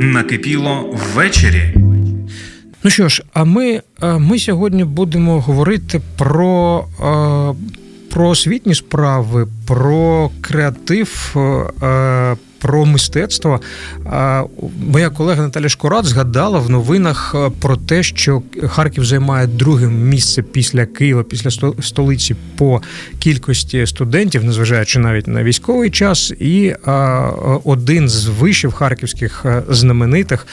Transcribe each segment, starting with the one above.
Накипіло ввечері. Ну що ж, а ми, ми сьогодні будемо говорити про, про освітні справи, про креатив. Е, Про мистецтво. Моя колега Наталя Шкурат згадала в новинах е, про те, що Харків займає друге місце після Києва, після сто- столиці по кількості студентів, незважаючи навіть на військовий час, і один з вишів харківських е, знаменитих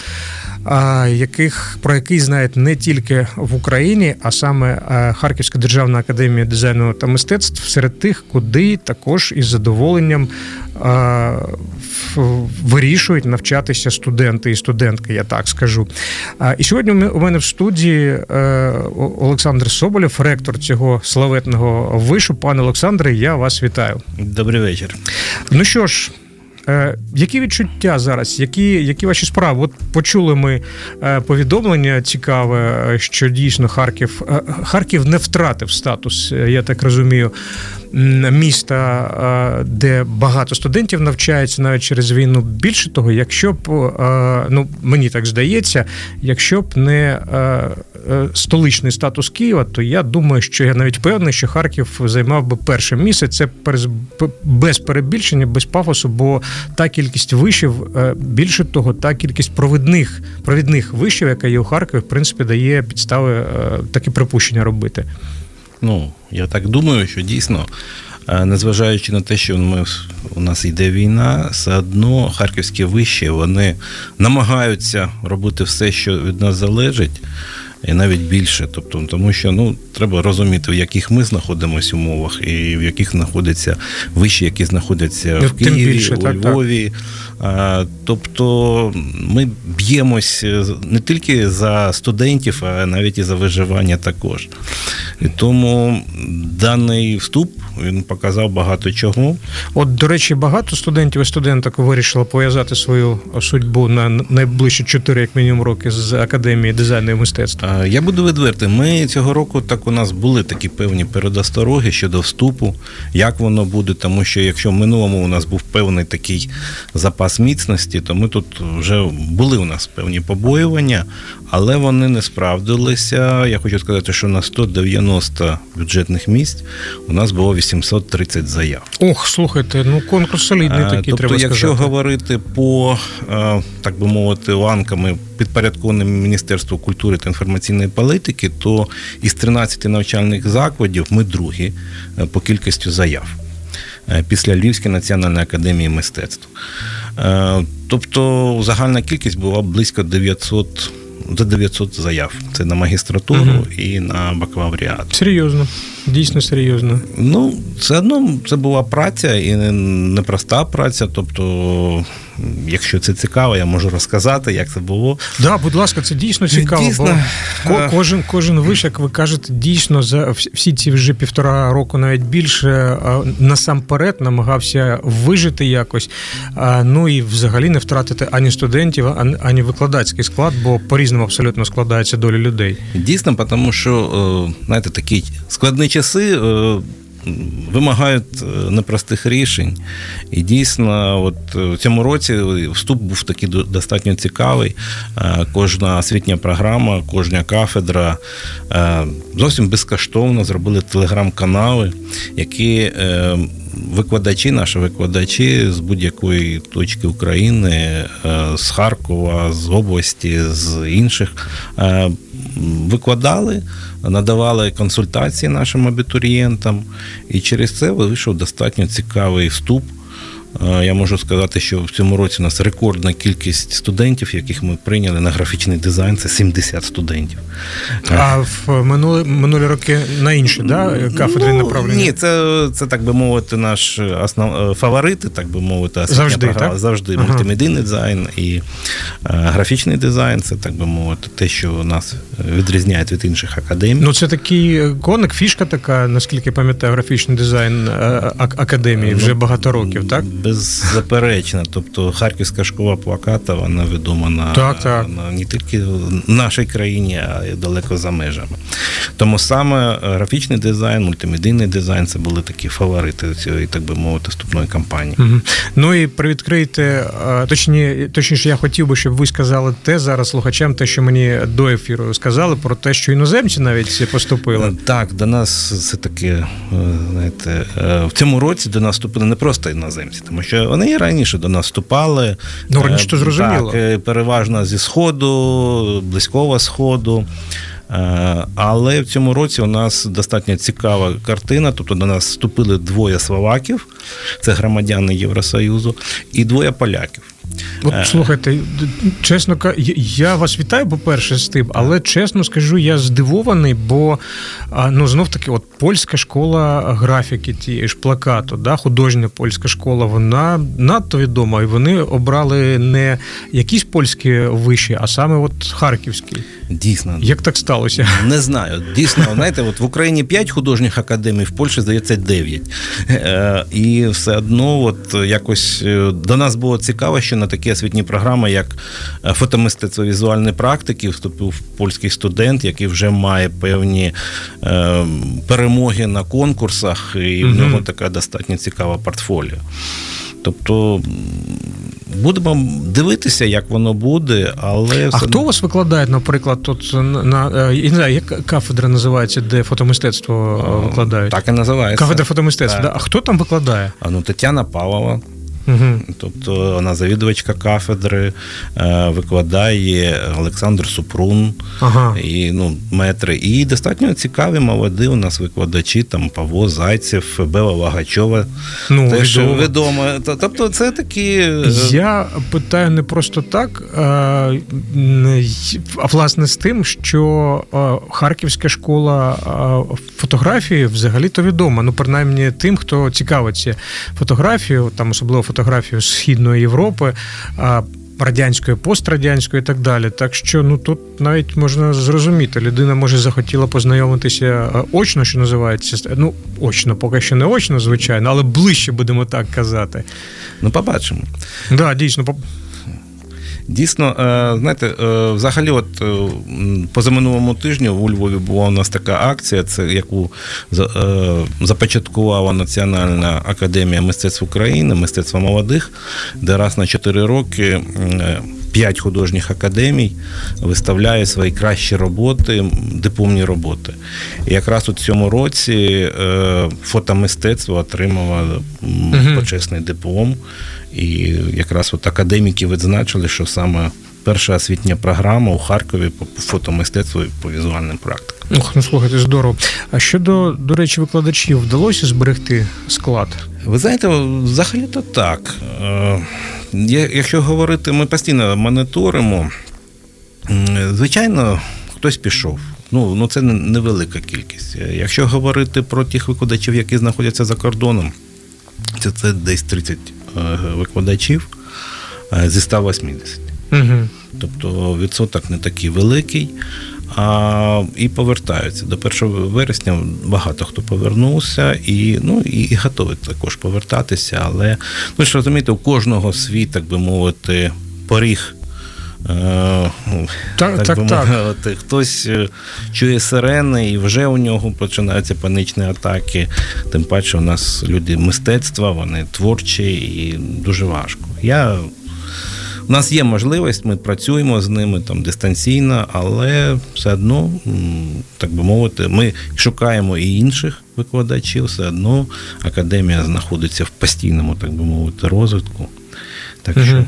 яких про який знають не тільки в Україні, а саме е, Харківська державна академія дизайну та мистецтв серед тих, куди також із задоволенням вирішують навчатися студенти і студентки, я так скажу. І сьогодні у мене в студії е, Олександр Соболєв, ректор цього славетного вишу. Пане Олександре, я вас вітаю. Добрий вечір. Ну що ж. е, Які відчуття зараз? Які, які ваші справи? От почули ми е, повідомлення цікаве, що дійсно Харків Харків не втратив статус, я так розумію, міста, де багато студентів навчається навіть через війну. Більше того, якщо б ну мені так здається, якщо б не е, столичний статус Києва, то я думаю, що я навіть певний, що Харків займав би перше місце. Це без перебільшення, без пафосу, бо та кількість вишів, е, більше того, та кількість провідних провідних вишів, яка є у Харкові, в принципі, дає підстави е, такі припущення робити. Ну, я так думаю, що дійсно, е, незважаючи на те, що ми, у нас йде війна, все одно харківські виші вони намагаються робити все, що від нас залежить. І навіть більше, тобто, тому що ну треба розуміти, в яких ми знаходимося умовах, і в яких знаходяться виші, які знаходяться Ну, в тим Києві, більше, у так, так. Львові. А, тобто ми б'ємось не тільки за студентів, а навіть і за виживання також. І тому даний вступ він показав багато чого. От, до речі, багато студентів і студенток вирішили пов'язати свою судьбу на найближчі 4, як мінімум, роки з академії дизайну і мистецтва. А, Я буду відвертий. Ми цього року так у нас були такі певні передостороги щодо вступу, як воно буде, тому що якщо в минулому у нас був певний такий запас міцності, то ми тут вже були у нас певні побоювання, але вони не справдилися. Я хочу сказати, що на 190 бюджетних місць у нас було 830 заяв. Ох, слухайте, ну конкурс солідний Е, такий, тобто, треба якщо сказати. говорити по е, так би мовити, ланками підпорядкованим Міністерству культури та інформаційної політики, то із 13 навчальних закладів ми другі е, по кількості заяв е, після Львівської національної академії мистецтв. Е, Тобто загальна кількість була близько 900 до 900 заяв. Це на магістратуру Мгм. і на бакалавріат. Серйозно, дійсно серйозно. Ну, все одно це була праця і не- непроста праця. Тобто, якщо це цікаво, я можу розказати, як це було. Да, будь ласка, це дійсно цікаво. Дійсно, бо е, кожен, кожен виш, як ви кажете, дійсно за всі ці вже півтора року, навіть більше, е, насамперед намагався вижити якось. Ну і взагалі не втратити ані студентів, ані- викладацький склад, бо по-різному абсолютно складається доля людей. Дійсно, тому що, е, знаєте, такі складні часи. Вимагають е, непростих рішень, і дійсно, от е, в цьому році вступ був такий достатньо цікавий. Е, Кожна освітня програма, кожна кафедра зовсім безкоштовно зробили телеграм-канали, які викладачі, наші викладачі з будь-якої точки України, е, з Харкова, з області, з інших е, викладали, надавали консультації нашим абітурієнтам, і через це вийшов достатньо цікавий вступ. Е, Я можу сказати, що в цьому році у нас рекордна кількість студентів, яких ми прийняли на графічний дизайн, це 70 студентів. А в минулі, минулі роки на інші да, кафедри Ну, направлені? Ні, це, це так би мовити, наш основ е, фаворити, так би мовити, Завжди, програма. так? завжди Ага. мультимедійний дизайн і е, графічний дизайн. Це так би мовити, те, що нас відрізняє від інших академій. Ну, це такий коник, фішка така, наскільки пам'ятаю, графічний дизайн академії вже Ну, багато років, так? Беззаперечна. Тобто харківська школа плаката, вона відома на, Так, так. на не тільки в нашій країні, а й далеко за межами. Тому саме графічний дизайн, мультимедійний дизайн це були такі фаворити цієї, так би мовити, вступної кампанії. Мгм. Ну і привідкрийте, точні, точніше, я хотів би, щоб ви сказали те зараз слухачам, те, що мені до ефіру сказали, про те, що іноземці навіть поступили. Е, Так, до нас все таки, е, знаєте, е, в цьому році до нас вступили не просто іноземці, тому що вони і раніше до нас вступали. Ну, раніше то Е, зрозуміло. Так, е, переважно зі Сходу, близького Сходу. Е, Але в цьому році у нас достатньо цікава картина. Тобто до нас вступили двоє словаків, це громадяни Євросоюзу, і двоє поляків. От Е. слухайте, чесно я- вас вітаю, по-перше, з тим, але чесно скажу, я здивований, бо ну знов таки, от польська школа графіки, тієї ж плакату, да, художня польська школа, вона надто відома, і вони обрали не якісь польські виші, а саме от харківський. Дійсно, Як так сталося? Не знаю. Дійсно, знаєте, от в Україні 5 художніх академій, в Польщі, здається, 9. Е, І все одно, от якось е, до нас було цікаво, що на такі освітні програми, як е, фотомистецтво візуальної практики, вступив польський студент, який вже має певні е, перемоги на конкурсах, і в нього така достатньо цікава портфоліо. Тобто. Будемо дивитися, як воно буде, але А хто вас викладає, наприклад, тут на, е, я не знаю, як кафедра називається, де фотомистецтво е, викладають? так і називається. Кафедра фотомистецтва. Да? А хто там викладає? А, ну, Тетяна Павлова, Угу. тобто вона завідувачка кафедри, е, викладає Олександр Супрун Ага. і ну, метри. І достатньо цікаві молоді у нас викладачі, там Павло Зайцев, Бела Лагачова. Ну, Теж відомо. відомо. Тобто це такі. е, Я питаю не просто так, а власне з тим, що Харківська школа фотографії взагалі-то відома. Ну, принаймні тим, хто цікавиться фотографією, там особливо фотографією Східної Європи. Радянської, пострадянської і так далі. Так що ну тут навіть можна зрозуміти, людина може захотіла познайомитися очно, що називається. Ну, очно, поки що не очно, звичайно, але ближче будемо так казати. Ну, побачимо. Да, дійсно, Дійсно, е, знаєте, е, взагалі, от е, позаминулому тижню у Львові була у нас така акція, це яку за- започаткувала Національна академія мистецтв України, мистецтва молодих, де раз на 4 роки. Е, П'ять художніх академій виставляє свої кращі роботи, дипломні роботи. І якраз у цьому році е, фотомистецтво отримало почесний диплом. І якраз от академіки відзначили, що саме перша освітня програма у Харкові по фотомистецтву і по візуальним практикам. Ох, ну слухайте, здорово. А щодо, до речі, викладачів, вдалося зберегти склад? Ви знаєте, взагалі-то так. Якщо говорити, ми постійно моніторимо. Звичайно, хтось пішов. Ну, ну це невелика кількість. Е, Якщо говорити про тих викладачів, які знаходяться за кордоном, це, це десь 30 е, викладачів е, зі 180. Угу. Тобто відсоток не такий великий. А, і повертаються. До 1 вересня багато хто повернувся і, ну, і, і готові також повертатися. Але ну, ж розумієте, у кожного свій, так би мовити, поріг. Е, Так, так, би так. мовити, хтось е, чує сирени, і вже у нього починаються панічні атаки. Тим паче, у нас люди мистецтва, вони творчі і дуже важко. Я у нас є можливість, ми працюємо з ними там дистанційно, але все одно, так би мовити, ми шукаємо і інших викладачів, все одно академія знаходиться в постійному, так би мовити, розвитку. Так що Мгм.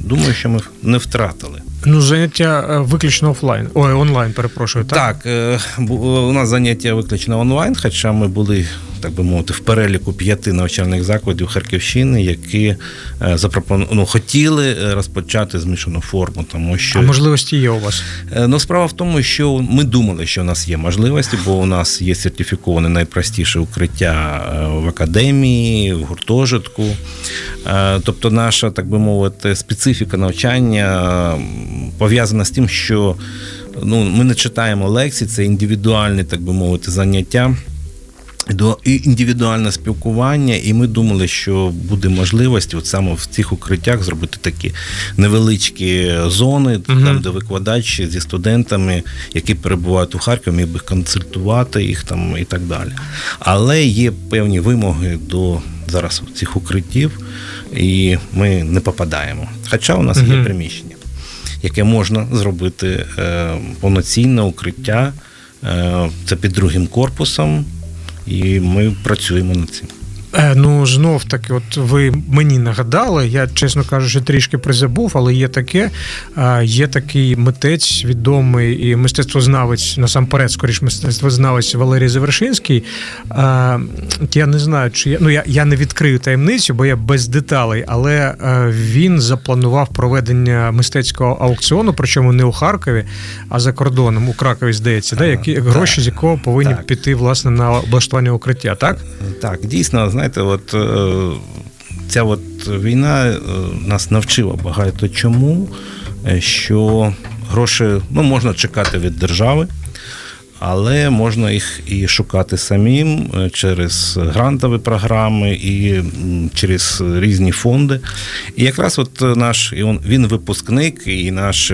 думаю, що ми не втратили. Ну, заняття е, виключно офлайн. Ой, онлайн, перепрошую, так? Так, е, у нас заняття виключно онлайн, хоча ми були, так би мовити, в переліку п'яти навчальних закладів Харківщини, які е, запропону... ну, хотіли е, розпочати змішану форму, тому що А можливості є у вас? Е, Ну, справа в тому, що ми думали, що у нас є можливості, бо у нас є сертифіковане найпростіше укриття в академії, в гуртожитку. Тобто, наша, так би мовити, специфіка навчання пов'язана з тим, що ну, ми не читаємо лекцій, це індивідуальні, так би мовити, заняття. До і- індивідуальне спілкування, і ми думали, що буде можливість от саме в цих укриттях зробити такі невеличкі зони, Мгм. там, де викладач зі студентами, які перебувають у Харкові, міг би консультувати їх там і так далі. Але є певні вимоги до зараз цих укриттів, і ми не попадаємо. Хоча у нас є приміщення, яке можна зробити е, повноцінне укриття. Е, це під другим корпусом, і ми працюємо над цим. Е, Ну, знов таки, от ви мені нагадали, я, чесно кажучи, трішки призабув, але є таке. е, Є такий митець відомий і мистецтвознавець, насамперед, скоріш мистецтвознавець Валерій Завершинський. Е, Я не знаю, чи я ну я, я не відкрию таємницю, бо я без деталей, але він запланував проведення мистецького аукціону, причому не у Харкові, а за кордоном, у Кракові, здається, да, які так. гроші з якого повинні Так. піти власне на облаштування укриття, так? Так, дійсно, знаєте, от е, ця от війна е, нас навчила багато чому, е, що гроші ну, можна чекати від держави. Але можна їх і шукати самим е, через грантові програми і через різні фонди. І якраз от наш і он- він випускник, і наш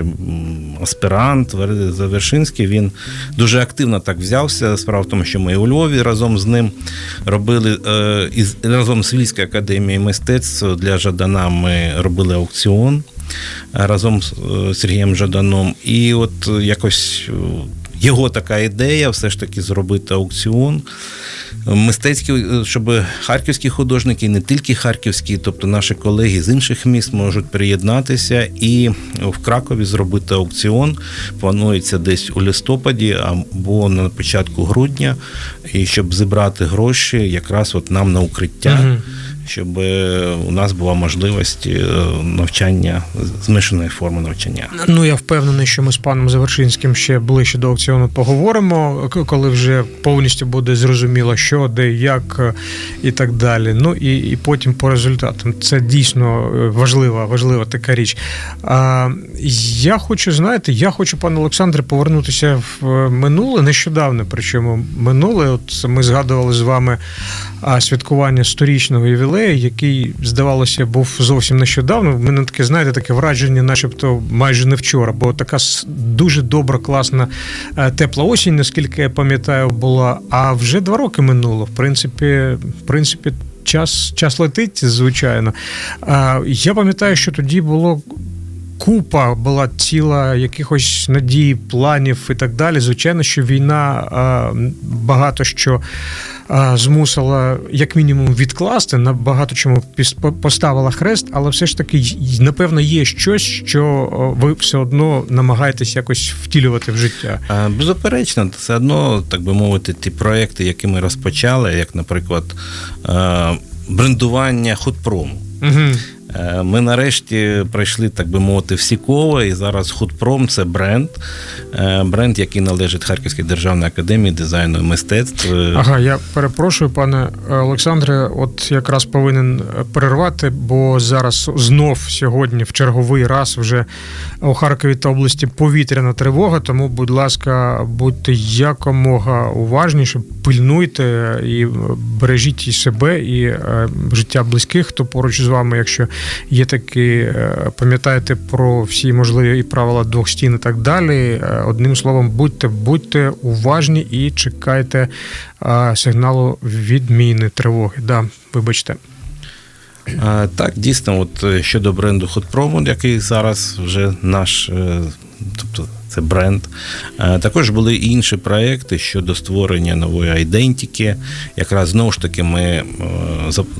аспірант Завершинський, він дуже активно так взявся. Справа в тому, що ми у Львові разом з ним робили е, із разом з Львівською академією мистецтв для Жадана. Ми робили аукціон разом з е, Сергієм Жаданом. І от е, якось е, його така ідея все ж таки зробити аукціон. Мистецькі, е, щоб харківські художники, не тільки харківські, тобто наші колеги з інших міст можуть приєднатися і в Кракові зробити аукціон. Планується десь у листопаді або на початку грудня, і щоб зібрати гроші якраз от нам на укриття. Мгм. Щоб е, у нас була можливість е, навчання змішаної форми навчання. Ну, я впевнений, що ми з паном Завершинським ще ближче до аукціону поговоримо, коли вже повністю буде зрозуміло, що, де, як е, і так далі. Ну і, і потім по результатам. Це дійсно важлива, важлива така річ. А, я хочу, знаєте, я хочу, пане Олександре, повернутися в минуле, нещодавно, причому минуле. От ми згадували з вами святкування сторічного ювілею, який, здавалося, був зовсім нещодавно. В мене таке, знаєте, таке враження, начебто майже не вчора, бо така дуже добра, класна, е, тепла осінь, наскільки я пам'ятаю, була. А вже два роки минуло. В принципі, в принципі. Час, час летить, звичайно. Я пам'ятаю, що тоді було купа була ціла якихось надій, планів і так далі. Звичайно, що війна а, багато що а, змусила, як мінімум, відкласти на багато чому поставила хрест, але все ж таки, напевно, є щось, що ви все одно намагаєтесь якось втілювати в життя. А, Беззаперечно, все одно, так би мовити, ті проекти, які ми розпочали, як, наприклад, е, брендування худпрому. Угу. Е, Ми нарешті пройшли, так би мовити, всі кола, і зараз Худпром це бренд, е, бренд, який належить Харківській державній академії дизайну і мистецтв. Ага, я перепрошую, пане Олександре. От якраз повинен перервати, бо зараз знов сьогодні, в черговий раз, вже у Харкові та області повітряна тривога. Тому, будь ласка, будьте якомога уважніше, пильнуйте і бережіть і себе, і е, життя близьких, хто поруч з вами, якщо є такі, пам'ятаєте пам'ятайте про всі можливі і правила двох стін і так далі. Е, Одним словом, будьте, будьте уважні і чекайте е, сигналу відміни тривоги. Да, вибачте. Так, дійсно, от е, щодо бренду Худпрому, який зараз вже наш, е, тобто це бренд. Е, Також були і інші проекти щодо створення нової айдентики. Якраз знову ж таки, ми, е,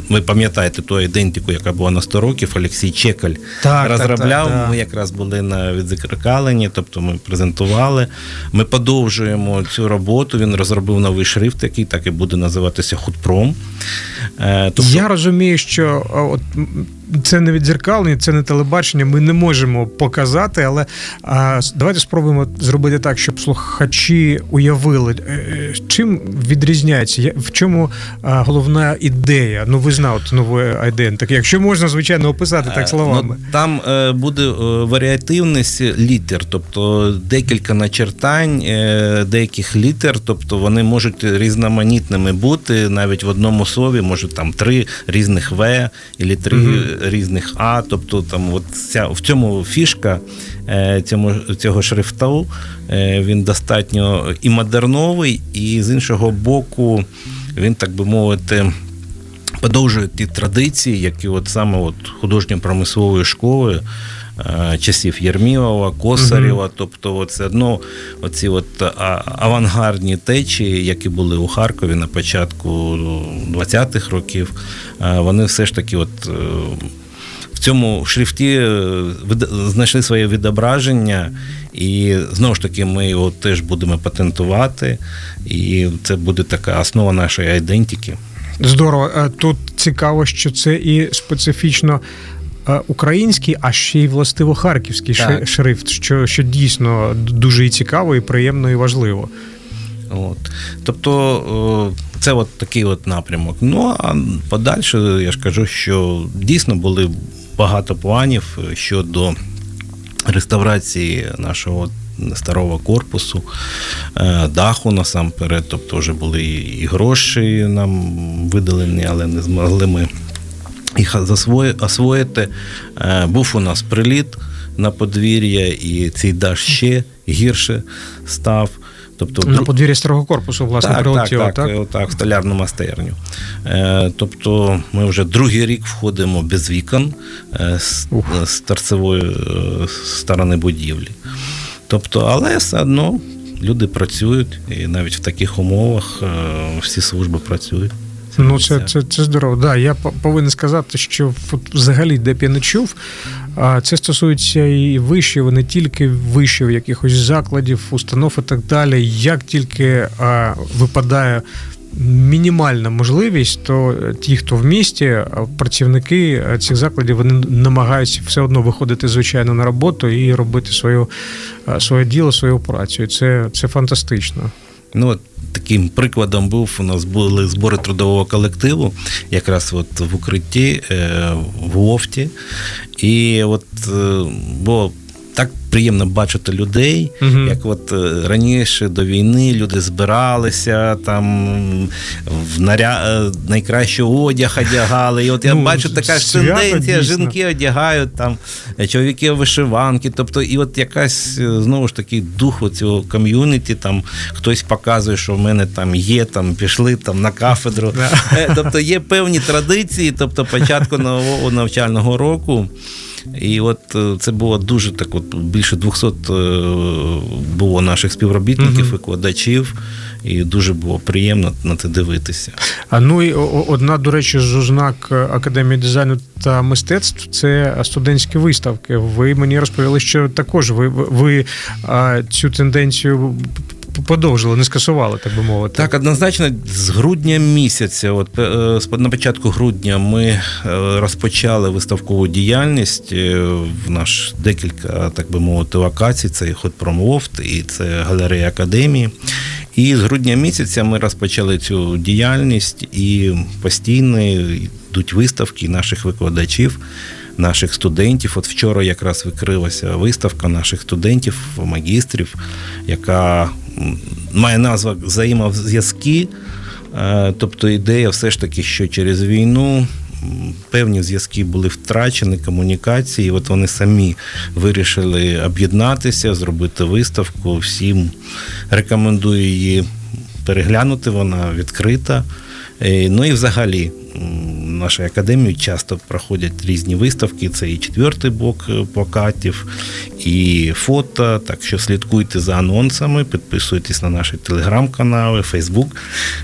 ви пам'ятаєте ту айдентику, яка була на 100 років, Олексій Чекаль Так, розробляв. так, так, так. Ми якраз були на відзеркаленні, тобто ми презентували. Ми подовжуємо цю роботу. Він розробив новий шрифт, який так і буде називатися Худпром. Е, Тобто, Я розумію, що от це не відзеркалення, це не телебачення. Ми не можемо показати, але а, давайте спробуємо зробити так, щоб слухачі уявили, е, е, чим відрізняється, в чому а, головна ідея. Ну, ви знаєте нову ідею. Так, якщо можна, звичайно, описати так словами. Ну, там е, буде е, варіативність літер, тобто декілька начертань е, деяких літер, тобто вони можуть різноманітними бути навіть в одному слові, може там три різних В або три Мгм. Різних А. Тобто там от ця, в цьому фішка е, цьому, цього шрифту, е, він достатньо і модерновий, і з іншого боку, він, так би мовити, подовжує ті традиції, які от саме от художньо-промислової школи часів Єрмілова, Косарєва, тобто от все одно оці от авангардні течії, які були у Харкові на початку 20-х років, е, вони все ж таки от. е, В цьому шрифті е, знайшли своє відображення, і знову ж таки ми його теж будемо патентувати, і це буде така основа нашої айдентики. Здорово. Е, Тут цікаво, що це і специфічно. Е, Український, а ще й властиво харківський Так. шрифт, що, що дійсно дуже і цікаво, і приємно, і важливо. От. Тобто це от такий от напрямок. Ну а подальше я ж кажу, що дійсно були багато планів щодо реставрації нашого старого корпусу, е, даху насамперед. Тобто вже були і гроші нам видалені, але не змогли ми їх освоїти. Е, Був у нас приліт на подвір'я, і цей дах ще гірше став. Тобто, На подвір'ї старого корпусу, власне, так, прилетіло, так, так? так, так, в столярну майстерню. Е, тобто ми вже другий рік входимо без вікон е, з, з торцевої е, сторони будівлі. Тобто, але все одно люди працюють, і навіть в таких умовах е, всі служби працюють. Ну, це, це, це здорово. Да, я повинен сказати, що взагалі, де б я не чув, це стосується і вишів, і не тільки вишів, якихось закладів, установ і так далі. Як тільки а, випадає мінімальна можливість, то ті, хто в місті, працівники цих закладів, вони намагаються все одно виходити, звичайно, на роботу і робити свою, своє діло, свою працю. Це, це фантастично. Ну, от таким прикладом був у нас були збори трудового колективу, якраз от в укритті е, в Лофті. І от е, було так приємно бачити людей, Мгм. як от е, раніше до війни люди збиралися, там в наря... е, найкращий одяг одягали. І от я Ну, бачу така ж тенденція, дійсно. жінки одягають там, чоловіки вишиванки. Тобто, і от якась е, знову ж таки дух цього ком'юніті, там хтось показує, що в мене там є, там пішли там на кафедру. Тобто є певні традиції, тобто початку нового навчального року. І от е, це було дуже так, от більше 200 е, було наших співробітників, викладачів, і дуже було приємно на це дивитися. А ну і одна, до речі, з ознак е, Академії дизайну та мистецтв це студентські виставки. Ви мені розповіли, що також ви, ви, цю тенденцію подовжили, не скасували, так би мовити. Так, однозначно, з грудня місяця, от е, на початку грудня, ми е, розпочали виставкову діяльність е, в наш декілька, так би мовити, локацій. Це і Хотпромлофт, і це галерея академії. І з грудня місяця ми розпочали цю діяльність, і постійно йдуть виставки наших викладачів. Наших студентів, от вчора якраз викрилася виставка наших студентів, магістрів, яка має назву взаємозв'язки. Е, Тобто ідея все ж таки, що через війну певні зв'язки були втрачені, комунікації. От вони самі вирішили об'єднатися, зробити виставку. Всім рекомендую її переглянути, вона відкрита. Е, Ну і взагалі нашій академії часто проходять різні виставки. Це і четвертий блок е, плакатів, і фото. Так що слідкуйте за анонсами, підписуйтесь на наші телеграм-канали, Фейсбук.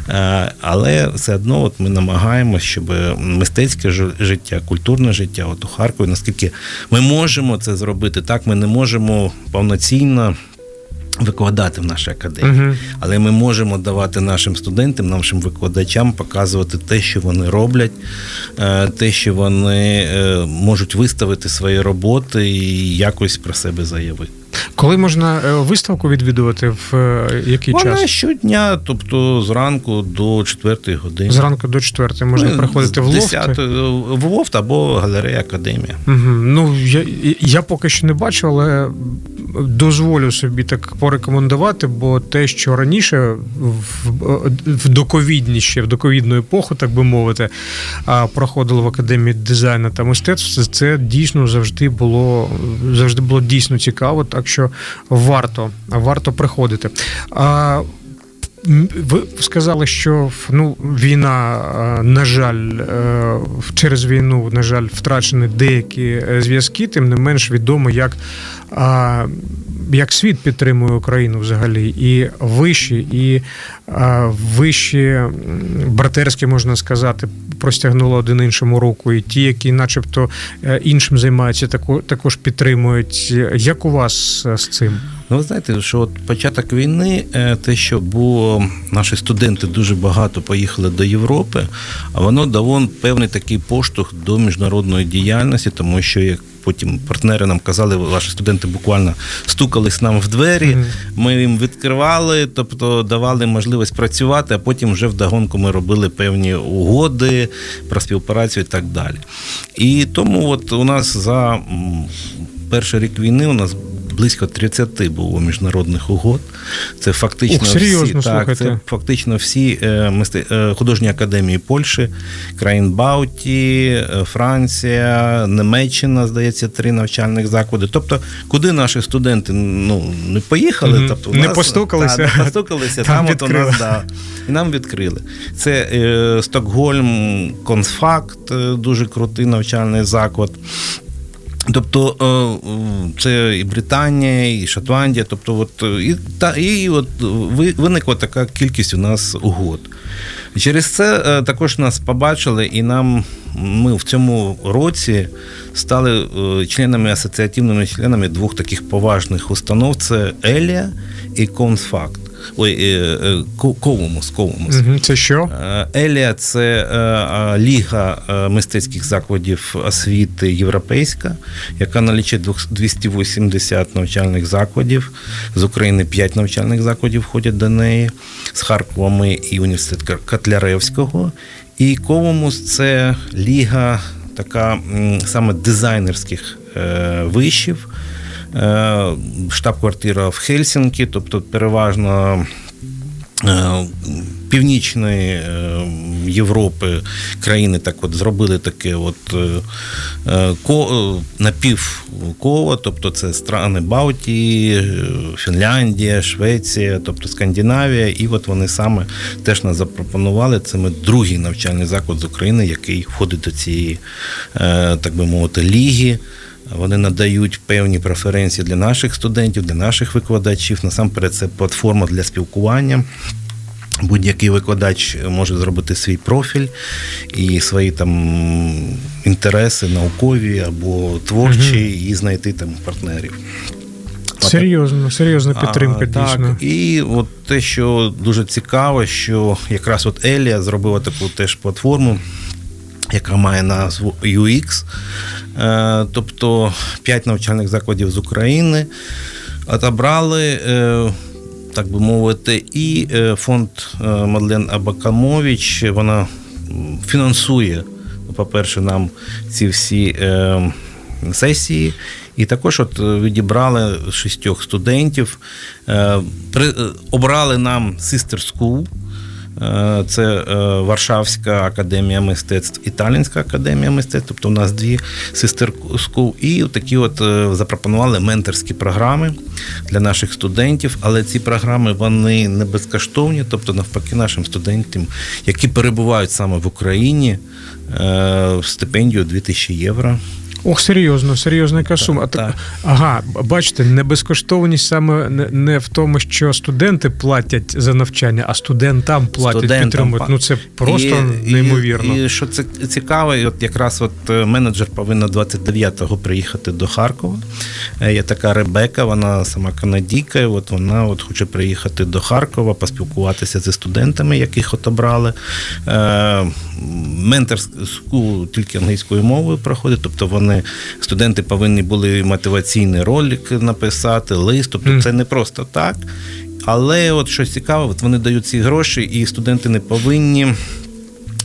Е, Але все одно от ми намагаємося, щоб мистецьке життя, культурне життя от у Харкові, наскільки ми можемо це зробити, так ми не можемо повноцінно викладати в нашій академії. Мгм. Але ми можемо давати нашим студентам, нашим викладачам показувати те, що вони роблять, е, те, що вони е, можуть виставити свої роботи і якось про себе заявити. Коли можна е, виставку відвідувати в який Вона час? щодня, тобто зранку до 4 години. Зранку до четвертої можна Ну, приходити в лофт. в лофт або галерея академія. Угу. Ну я, я поки що не бачу, але дозволю собі так порекомендувати, бо те, що раніше в, доковідні ще в доковідну епоху, так би мовити, проходило в академії дизайну та мистецтв, це дійсно завжди було завжди було дійсно цікаво, так що варто варто приходити. Ви сказали, що ну, війна, е, на жаль, е, через війну, на жаль, втрачені деякі е, зв'язки, тим не менш відомо, як, як світ підтримує Україну взагалі, і вищі, і вищі братерські, можна сказати, простягнули один іншому руку, і ті, які, начебто, іншим займаються, тако- також підтримують. Як у вас з цим? Ну, ви знаєте, що от початок війни, е, те, що було наші студенти дуже багато поїхали до Європи, а воно дало певний такий поштовх до міжнародної діяльності, тому що як потім партнери нам казали, ваші студенти буквально стукались нам в двері, ми їм відкривали, тобто давали можливість працювати, а потім вже вдогонку ми робили певні угоди про співпрацю і так далі. І тому от у нас за перший рік війни у нас близько 30 було міжнародних угод. Це фактично Ух, серйозно, всі, так, це фактично всі е, е, художні академії Польщі, країн Балтії, е, Франція, Німеччина, здається, три навчальних заклади. Тобто, куди наші студенти ну, не поїхали, Мгм. тобто Не нас- постукалися. та, не постукалися, Там там, от у нас да, і нам відкрили. Це е, Стокгольм, Консфакт, е, дуже крутий навчальний заклад. Тобто е, це і Британія, і Шотландія, тобто, от, і, та, і от ви- виникла така кількість у нас угод. Через це е, також нас побачили, і нам ми в цьому році стали е, членами асоціативними членами двох таких поважних установ: це Елія і Консфакт. Ой, е, е, Ковумус, Ковумус. Це що? Е, Елія це ліга мистецьких закладів освіти європейська, яка двох- 280 навчальних закладів. З України 5 навчальних закладів входять до неї, з Харкова ми і університет Котляревського. І Ковумус це ліга така саме дизайнерських вишів. Е, Штаб-квартира в Хельсінкі, тобто переважно е, Північної е, Європи країни так от зробили таке от ко- напівколо, тобто це страни Балтії, Фінляндія, Швеція, тобто Скандинавія. І от вони саме теж нас запропонували. Це ми другий навчальний заклад з України, який входить до цієї, так би мовити, ліги. Вони надають певні преференції для наших студентів, для наших викладачів. Насамперед, це платформа для спілкування. Будь-який викладач може зробити свій профіль і свої там інтереси наукові або творчі, і знайти там партнерів. Серйозно, серйозна підтримка, А, дійсно. Так, і от те, що дуже цікаво, що якраз от Елія зробила таку теж платформу, яка має назву UX. Е, тобто 5 навчальних закладів з України отобрали. Е, так би мовити, і е, фонд Мадлен Абакамович вона фінансує, по-перше, нам ці всі сесії. І також от відібрали шістьох студентів, при, обрали нам Sister School. Е, Це е, Варшавська академія мистецтв і Талінська академія мистецтв. Тобто у нас дві school. І такі от е, запропонували менторські програми для наших студентів. Але ці програми вони не безкоштовні, тобто навпаки, нашим студентам, які перебувають саме в Україні, стипендію 2000 євро. Ох, серйозно, серйозна яка сума. А так. Ага, бачите, не безкоштовність саме не- в тому, що студенти платять за навчання, а студентам платять, Студентам підтримують. па- Ну це просто І- неймовірно. І, і що це цікаво, і от якраз от е, менеджер повинна 29-го приїхати до Харкова. Е, Є така Ребека, вона сама канадійка, і от вона от хоче приїхати до Харкова, поспілкуватися зі студентами, яких от обрали. Е, Менторську тільки англійською мовою проходить, тобто вони студенти повинні були мотиваційний ролик написати, лист. Тобто mm. це не просто так. Але от щось цікаве, от вони дають ці гроші, і студенти не повинні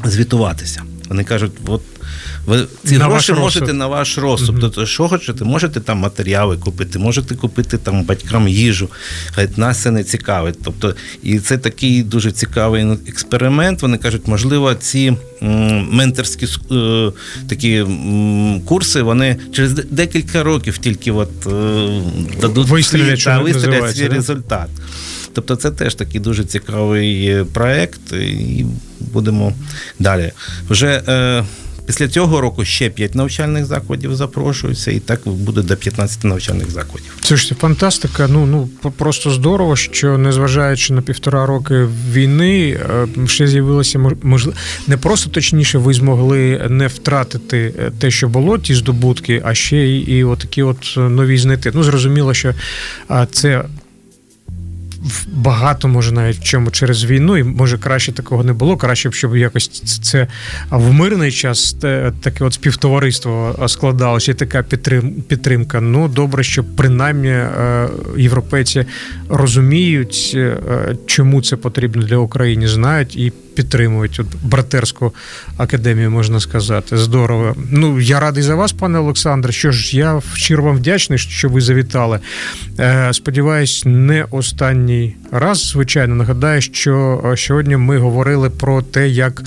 звітуватися. Вони кажуть, от ви ці На гроші можете розсуд. на ваш розсуд. Мгм. Тобто, що хочете, можете там матеріали купити, можете купити там батькам їжу. Кажуть, нас це не цікавить. Тобто, і це такий дуже цікавий експеримент. Вони кажуть, можливо, ці менторські е, такі курси, вони через декілька років тільки от, е, дадуть Вистрілять, свій- та, вистрілять свій да? результат. Тобто це теж такий дуже цікавий е, проект, і будемо далі. Вже е, після цього року ще 5 навчальних закладів запрошуються, і так буде до 15 навчальних закладів. Це ж фантастика. Ну ну просто здорово, що незважаючи на півтора роки війни, е, ще з'явилося можливо не просто точніше, ви змогли не втратити е, те, що було, ті здобутки, а ще і, і отакі от нові знайти. Ну зрозуміло, що це. Багато може навіть в чому через війну, і може краще такого не було. Краще б, щоб якось це в мирний час таке от співтовариство складалося, і така підтримка. Ну добре, що принаймні е, європейці розуміють, е, чому це потрібно для України, знають і підтримують от братерську академію, можна сказати. Здорово. Ну я радий за вас, пане Олександре. Що ж, я щиро вам вдячний, що ви завітали. Е, Сподіваюсь, не останній раз. Звичайно, нагадаю, що е, сьогодні ми говорили про те, як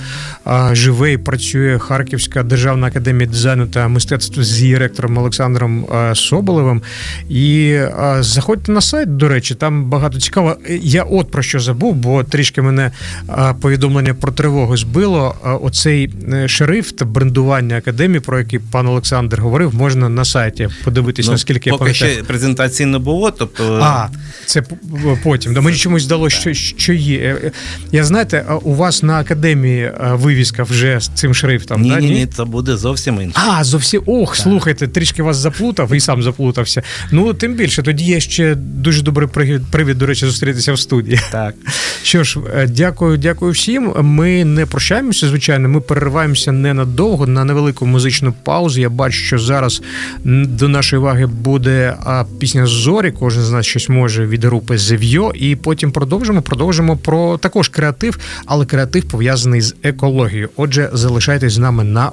е, живе і працює Харківська державна академія дизайну та мистецтва з ректором Олександром Соболевим. І заходьте на сайт, до речі, там багато цікаво. Я от про що забув, бо трішки мене е, повідомлення про тривогу збило. Е, Оцей е, шрифт брендування академії, про який пан Олександр говорив, можна на сайті подивитись, наскільки я Ну, поки пам'ятаю. ще презентації не було, тобто А, це п- потім. Да, мені чомусь здалося, що, що є. Е, е, Я знаєте, у вас на академії е, вивіска вже з цим шрифтом. ні, да? ні, ні, це буде зовсім інше. А, зовсім ох, слухайте, трішки вас заплутав і сам заплутався. Ну, тим більше, тоді є ще дуже добрий привід, привід, до речі, зустрітися в студії. Так. Що ж, е, дякую, дякую всім. Ми не прощаємося, звичайно. Ми перериваємося ненадовго на невелику музичну паузу. Я бачу, що зараз до нашої уваги буде пісня Зорі. Кожен з нас щось може від групи Зев'йо. І потім продовжимо. Продовжимо про також креатив, але креатив пов'язаний з екологією. Отже, залишайтесь з нами на